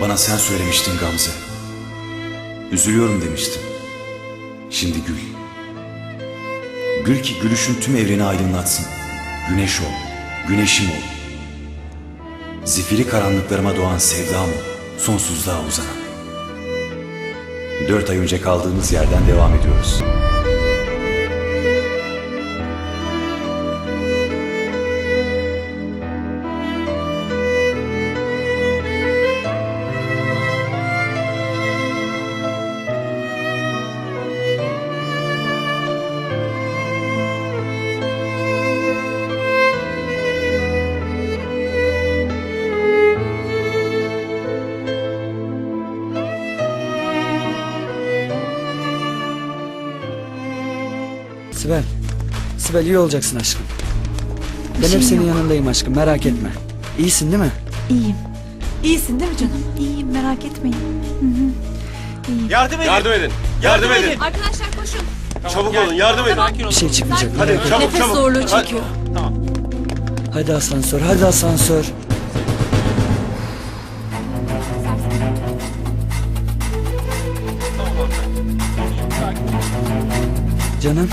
Bana sen söylemiştin Gamze. Üzülüyorum demiştin. Şimdi gül. Gül ki gülüşün tüm evreni aydınlatsın. Güneş ol, güneşim ol. Zifiri karanlıklarıma doğan sevdam ol, sonsuzluğa uzanan. Dört ay önce kaldığımız yerden devam ediyoruz. Sibel. Sibel iyi olacaksın aşkım. Ben hep senin yok. yanındayım aşkım merak etme. İyisin değil mi? İyiyim. İyisin değil mi canım? İyiyim merak etmeyin. Yardım edin. Yardım edin. Yardım edin. Arkadaşlar koşun. Çabuk olun yardım edin. Bir şey çıkmayacak. Hadi etme. çabuk Nefes çabuk. zorluğu Hadi. çekiyor. Hadi asansör hadi asansör. canım.